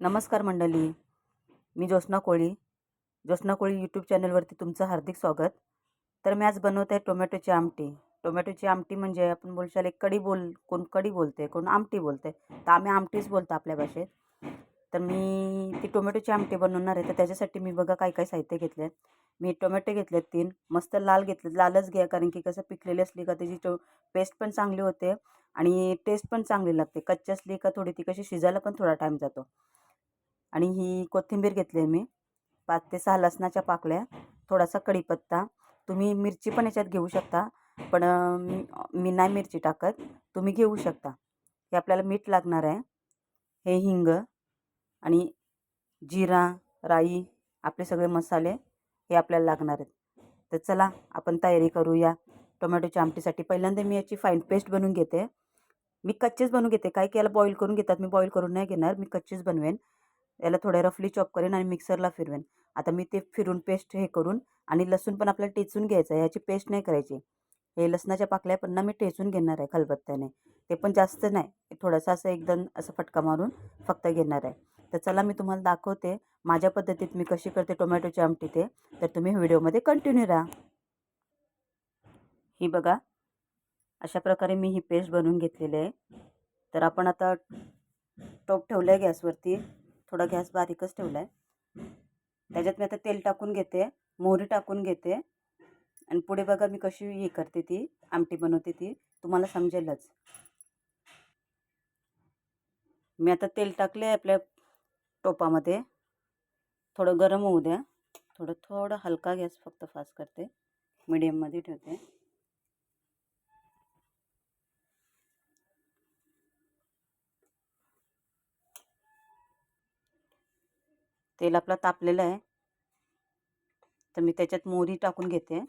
नमस्कार मंडळी. मी ज्योत्स्ना कोळी. ज्योत्स्ना कोळी यूट्यूब चॅनलवरती तुमचं हार्दिक स्वागत. तर मी आज बनवत आहे टोमॅटोची आमटी. टोमॅटोची आमटी म्हणजे आपण बोलशाल एक कडी बोल कोण कढी बोलते कोण आमटी बोलते. तर आम्ही आमटीच बोलतो आपल्या भाषेत. तर मी ती टोमॅटोची आमटी बनवणार आहे. तर त्याच्यासाठी मी बघा काय काय साहित्य घेतले आहे मी टोमॅटो घेतले तीन. मस्त लाल घेतले लालच घ्या कारण की कसं पिकलेली असली का त्याची टो पेस्ट पण चांगली होते आणि टेस्ट पण चांगली लागते. कच्ची असली का थोडी ती कशी शिजायला पण थोडा टाईम जातो. आणि ही कोथिंबीर घेतली आहे मी. पाच ते सहा लसणाच्या पाकळ्या थोडासा कढीपत्ता. तुम्ही मिरची पण याच्यात घेऊ शकता पण मी- मी नाही मिरची टाकत. तुम्ही घेऊ शकता. हे आपल्याला मीठ लागणार आहे. हे हिंग आणि जिरा राई आपले सगळे मसाले हे आपल्याला लागणार आहेत. तर चला आपण तयारी करूया. टोमॅटोच्या आमटीसाठी. पहिल्यांदा मी याची फाईन पेस्ट बनवून घेते. मी कच्चीच बनवून घेते. काय की याला बॉईल करून घेतात. मी बॉईल करून नाही घेणार. मी कच्चीच बनवेन. याला थोडं रफली चॉप करेन आणि मिक्सरला फिरवेन. आता मी ते फिरून पेस्ट हे करून आणि लसूण पण आपल्याला टेचून घ्यायचं आहे. याची पेस्ट नाही करायची. हे लसणाच्या पाकळ्या पण ना मी टेचून घेणार आहे खलबत्त्याने. ते पण जास्त नाही. थोडंसं असं एकदम असं फटका मारून फक्त घेणार आहे. तर चला मी तुम्हाला दाखवते माझ्या पद्धतीत मी कशी करते टोमॅटोची आमटी ते. तर तुम्ही व्हिडिओमध्ये कंटिन्यू राहा. ही बघा. अशा प्रकारे मी ही पेस्ट बनवून घेतलेली आहे. तर आपण आता टोप ठेवलं आहे गॅसवरती. थोडा गॅस बारीकच ठेवला आहे त्याच्यात मी आता तेल टाकून घेते मोहरी टाकून घेते. आणि पुढे बघा मी कशी हे करते ती आमटी बनवते ती. तुम्हाला समजेलच. मी आता तेल टाकले आपल्या टोपामध्ये. थोडं गरम होऊ द्या. थोडं थोडं हलका गॅस फक्त फास्ट करते. मिडियममध्ये ठेवते. तेल आपलं तापलेलं आहे. तर मी त्याच्यात मोहरी टाकून घेते.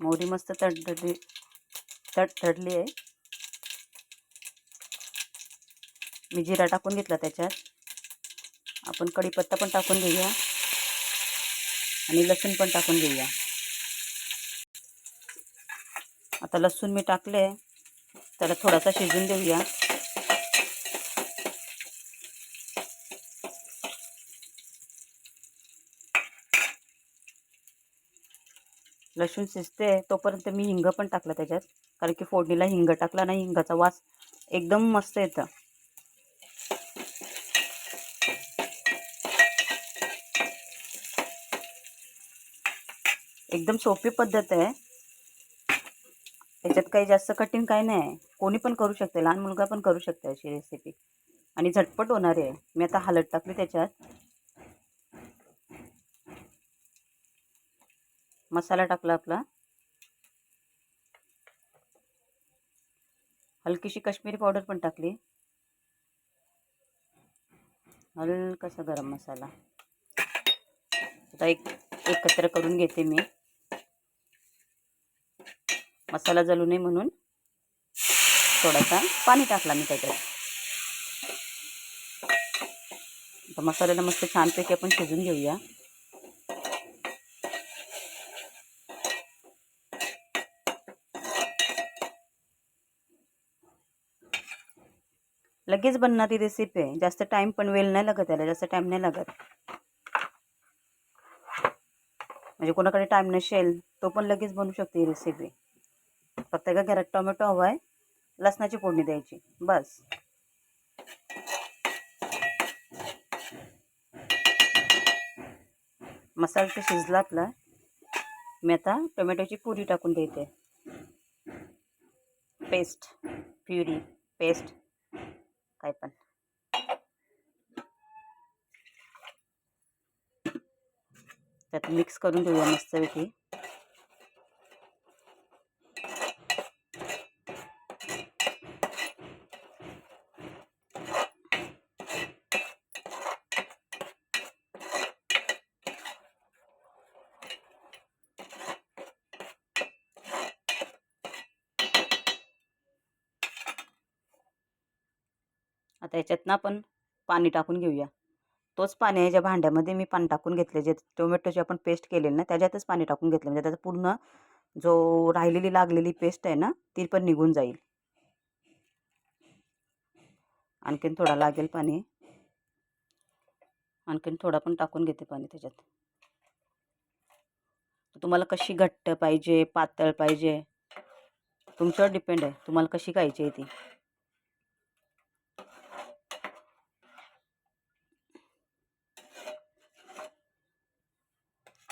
मोहरी मस्त तडतडली तडतडली आहे. मी जिरा टाकून घेतला त्याच्यात. आपण कढीपत्ता पण टाकून घेऊया. आणि लसूण पण टाकून घेऊया. आता लसूण मी टाकले त्याला थोडासा शिजून देऊया. लसूण शिजते तोपर्यंत मी हिंग पण टाकलं त्याच्यात. कारण की फोडणीला हिंग टाकला नाही हिंगाचा वास एकदम मस्त येतं. एकदम सोपी पद्धत आहे. त्याच्यात काही जास्त कठीण काही नाही. आहे कोणी पण करू शकते. लहान मुलगा पण करू शकते अशी रेसिपी आणि झटपट होणार आहे. मी आता हालत टाकली त्याच्यात. मसाला टाकला आपला. हलकीशी काश्मीरी पावडर पण टाकली. हलकासा गरम मसाला. आता एक एकत्र करून घेते मी. मसाला जळू नये म्हणून थोडासा पाणी टाकला मी त्याच्यात. आता मसाल्याला मस्त छानपैकी आपण शिजून घेऊया. लगेच बनणारी रेसिपी आहे. जास्त टाईम पण वेळ नाही लागत त्याला जास्त टाईम नाही लागत. म्हणजे कोणाकडे टाईम नसेल तो पण लगेच बनवू शकते ही रेसिपी फक्त एका घरात टोमॅटो हवा आहे लसणाची फोडणी द्यायची बस. मसाला तर शिजला आपला. मी आता टोमॅटोची पुरी टाकून देते. पेस्ट प्युरी पेस्ट काय पण. त्यात मिक्स करून देऊया मस्तपैकी. आता याच्यातनं आपण पाणी टाकून घेऊया. तोच पाणी आहे ज्या भांड्यामध्ये मी पाणी टाकून घेतले जे टोमॅटोची आपण पेस्ट केलेली ना त्याच्यातच पाणी टाकून घेतलं. म्हणजे त्याचा पूर्ण जो राहिलेली लागलेली पेस्ट आहे ना ती पण निघून जाईल. आणखीन थोडा लागेल पाणी. आणखीन थोडा पण टाकून घेते पाणी त्याच्यात. तुम्हाला कशी घट्ट पाहिजे पातळ पाहिजे तुमच्यावर डिपेंड आहे. तुम्हाला कशी खायची आहे ती.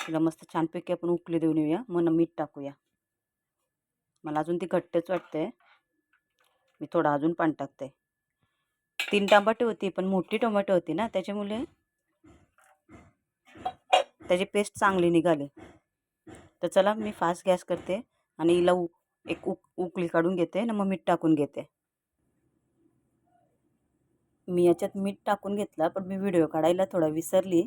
तिला मस्त छानपैकी आपण उकली देऊन येऊया. मग मीठ टाकूया. मला अजून ती घट्टच वाटते मी थोडा अजून पाणी टाकते. तीन टमाटे होती पण मोठी टोमॅटो होती ना त्याच्यामुळे त्याची पेस्ट चांगली निघाली. तर चला मी फास्ट गॅस करते आणि हिला उ एक उक उकळी काढून घेते ना मग मीठ टाकून घेते. मी याच्यात मीठ टाकून घेतला पण मी व्हिडिओ काढायला थोडा विसरली.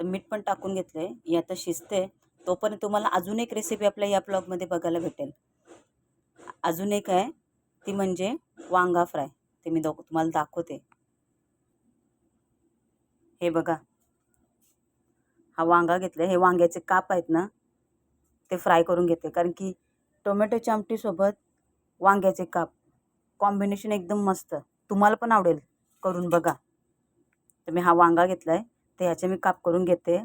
तर मीठ पण टाकून घेतलं आहे आता शिजते. तोपर्यंत तुम्हाला अजून एक रेसिपी आपल्या या ब्लॉगमध्ये बघायला भेटेल. अजून एक आहे ती म्हणजे वांगा फ्राय. ते मी दो तुम्हाला दाखवते. हे बघा. हा वांगा घेतला हे वांग्याचे काप आहेत ना ते फ्राय करून घेते. कारण की टोमॅटोच्या आमटीसोबत वांग्याचे काप कॉम्बिनेशन एकदम मस्त. तुम्हाला पण आवडेल करून बघा. तर मी हा वांगा घेतला आहे तर ह्याचे मी काप करून घेते.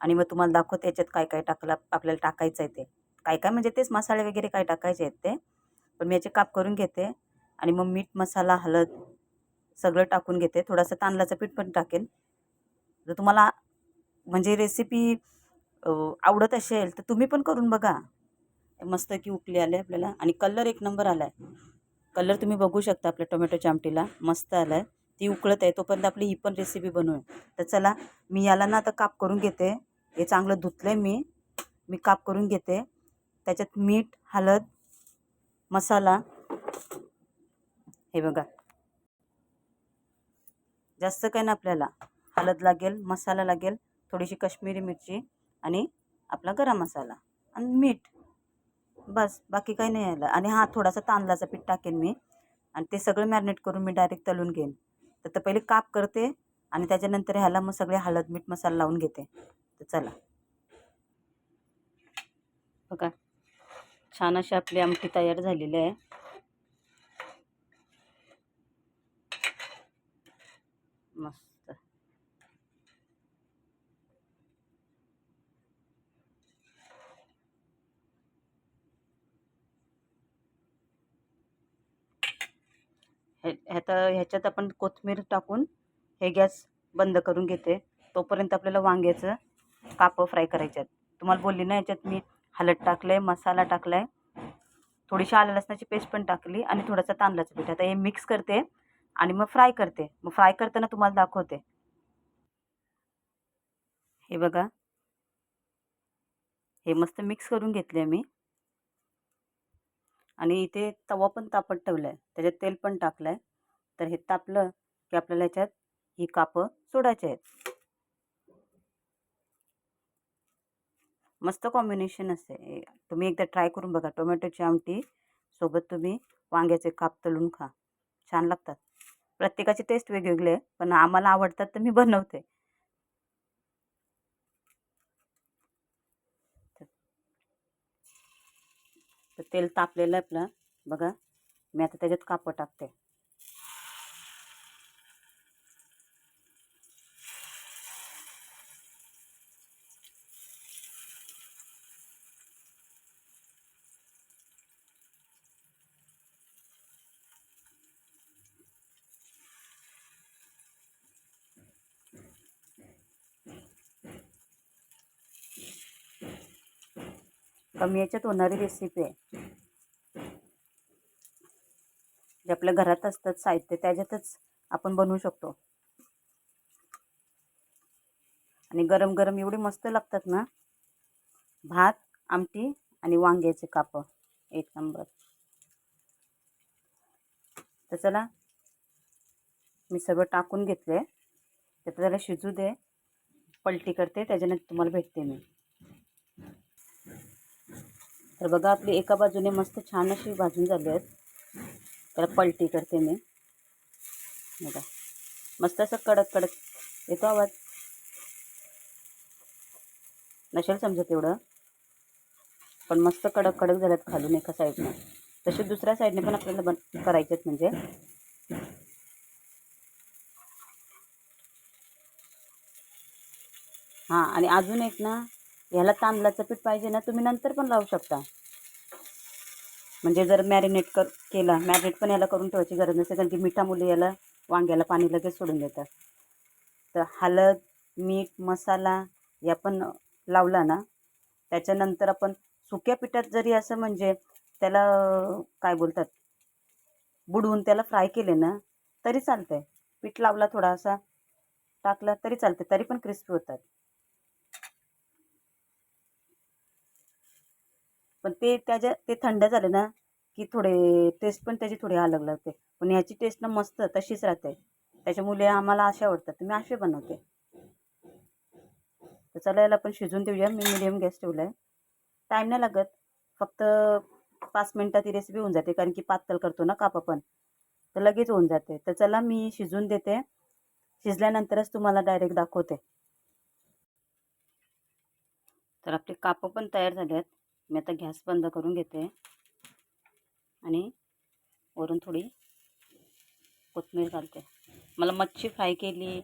आणि मग तुम्हाला दाखवते याच्यात काय काय टाकलं आपल्याला टाकायचं आहे ते. काय काय म्हणजे तेच मसाले वगैरे काय टाकायचे आहेत ते. पण मी याचे काप करून घेते. आणि मग मीठ मसाला हळद सगळं टाकून घेते. थोडंसं तांदळाचं पीठ पण टाकेन. जर तुम्हाला म्हणजे रेसिपी आवडत असेल तर तुम्ही पण करून बघा. मस्त की उकली आले आपल्याला. आणि कलर एक नंबर आला आहे कलर तुम्ही बघू शकता आपल्या टोमॅटोच्या आमटीला. मस्त आला आहे ती उकळत आहे तोपर्यंत आपली ही पण रेसिपी बनवूया. तर चला मी याला ना आता काप करून घेते. हे चांगलं धुतलं आहे मी. मी काप करून घेते. त्याच्यात मीठ हळद मसाला. हे बघा. जास्त काय ना आपल्याला. हळद लागेल मसाला लागेल थोडीशी कश्मीरी मिरची आणि आपला गरम मसाला आणि मीठ. बस बाकी काही नाही आलं आणि हा थोडासा तांदळाचा पीठ टाकेन मी. आणि ते सगळं मॅरिनेट करून मी डायरेक्ट तळून घेईन. तर तर पहिले काप करते आणि त्याच्यानंतर ह्याला मग सगळे हळद मीठ मसाला लावून घेते. तर चला. बघा छान अशी आपली आमटी तयार झालेली आहे. मस्त. हे ह्यात ह्याच्यात आपण कोथिंबीर टाकून हे गॅस बंद करून घेते. तोपर्यंत आपल्याला वांग्याचं कापं फ्राय करायचे आहेत. तुम्हाला बोलली ना याच्यात मी हलद टाकलं आहे मसाला टाकला आहे थोडीशी आलं लसणाची पेस्ट पण टाकली आणि थोडासा तांदळाचं पीठ. आता हे मिक्स करते आणि मग फ्राय करते. मग फ्राय करताना तुम्हाला दाखवते. हे बघा. हे मस्त मिक्स करून घेतले मी. आणि इथे तवा पण तापत ठेवला आहे त्याच्यात तेल पण टाकलं आहे तर हे तापलं की आपल्याला याच्यात ही कापं सोडायची आहेत. मस्त कॉम्बिनेशन असते. तुम्ही एकदा ट्राय करून बघा. टोमॅटोची आमटी सोबत तुम्ही वांग्याचे काप तळून खा. छान लागतात. प्रत्येकाची टेस्ट वेगवेगळी आहे पण आम्हाला आवडतात तर मी बनवते. तर तेल तापलेलं आहे आपलं. बघा मी आता त्याच्यात कापं टाकते. कमी याच्यात होणारी रेसिपी आहे. जे आपल्या घरात असतात साहित्य त्याच्यातच आपण बनवू शकतो. आणि गरम गरम एवढी मस्त लागतात ना भात आमटी आणि वांग्याचे काप एक नंबर. तर चला मी सगळं टाकून घेतले तर त्याला शिजू दे पलटी करते त्याच्यानंतर तुम्हाला भेटते मी. तर बघा आपली एका बाजूने मस्त छान अशी भाजून झाली आहेत. त्याला पलटी करते मी. बघा. मस्त असं कडक कडक येतो आवाज. नसेल समजत एवढं. पण मस्त कडक कडक झाल्यात खालून एका साईडनं. तसे दुसऱ्या साईडने पण आपल्याला बन करायचे आहेत म्हणजे. हां आणि अजून एक ना ह्याला तांदळाचं पीठ पाहिजे ना तुम्ही नंतर पण लावू शकता. म्हणजे जर मॅरिनेट कर केला मॅरिनेट पण याला करून ठेवायची गरज नसते कारण की मिठामुळे याला वांग्याला पाणी लगेच सोडून देतात. तर हळद मीठ मसाला या पण लावला ना त्याच्यानंतर आपण सुक्या पिठात जरी असं म्हणजे त्याला काय बोलतात बुडवून त्याला फ्राय केले ना तरी चालतंय. पीठ लावला थोडासा टाकला तरी चालते तरी पण क्रिस्पी होतात. पण ते त्याच्या ते थंड झाले ना की थोडे टेस्ट पण त्याची थोडी अलग लागते. पण ह्याची टेस्ट ना मस्त तशीच राहते. त्याच्यामुळे आम्हाला असे आवडतात. तर मी असे बनवते. तर चला याला पण शिजवून देऊया. मी मिडियम गॅस ठेवला आहे टाईम नाही लागत. फक्त पाच मिनटात ही रेसिपी होऊन जाते. कारण की पातळ करतो ना काप आपण. तर लगेच होऊन जाते. तर चला मी शिजवून देते. शिजल्यानंतरच तुम्हाला डायरेक्ट दाखवते. तर आपले कापं पण तयार झाले आहेत मी आता गॅस बंद करून घेते. आणि वरून थोडी कोथमीर घालते. मला मच्छी फ्राय केली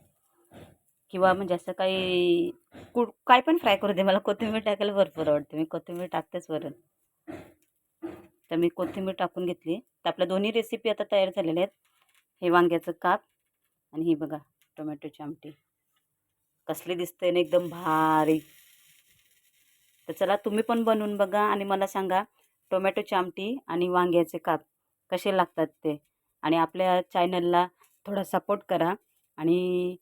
किंवा म्हणजे असं काही कुड काय पण फ्राय करू दे. मला कोथिंबीर टाकायला भरपूर आवडते. मी कोथिंबीर टाकतेच वरून तर मी कोथिंबीर टाकून घेतली. तर आपल्या दोन्ही रेसिपी आता तयार झालेल्या आहेत. हे वांग्याचं काप आणि ही बघा टोमॅटोची आमटी. कसली दिसते ना एकदम भारी. तर चला तुम्ही पण बनवून बघा आणि मला सांगा टोमॅटोची आमटी आणि वांग्याचे काप कसे लागतात ते. आणि आपल्या चॅनलला थोडा सपोर्ट करा आणि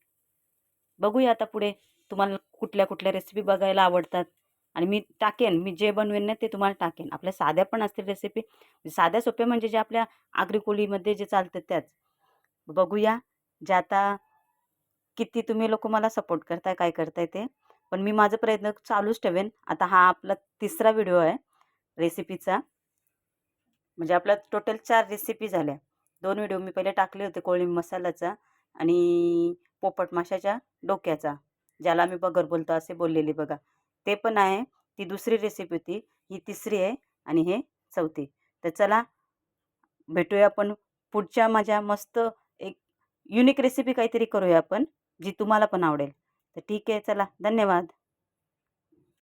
बघूया आता पुढे तुम्हाला कुठल्या कुठल्या रेसिपी बघायला आवडतात. आणि मी टाकेन मी जे बनवेन ना ते तुम्हाला टाकेन. आपल्या साध्या पण असतील रेसिपी म्हणजे साध्या सोप्या म्हणजे जे आपल्या आग्रिकोलीमध्ये जे चालतं त्याच. बघूया जे आता किती तुम्ही लोक मला सपोर्ट करताय काय करताय ते. पण मी माझा प्रयत्न चालूच ठेवेन. आता हा आपला तिसरा व्हिडिओ आहे रेसिपीचा. म्हणजे आपला टोटल चार रेसिपी झाल्या. दोन व्हिडिओ मी पहिले टाकले होते कोळी मसाल्याचा आणि पोपट माशाच्या डोक्याचा ज्याला आम्ही बगर बोलतो असे बोललेले बघा. ते पण आहे. ती दुसरी रेसिपी होती. ही तिसरी आहे आणि हे चौथी. तर चला भेटूया आपण पुढच्या माझ्या मस्त एक युनिक रेसिपी काहीतरी करूया आपण जी तुम्हाला पण आवडेल. तर ठीक आहे चला धन्यवाद.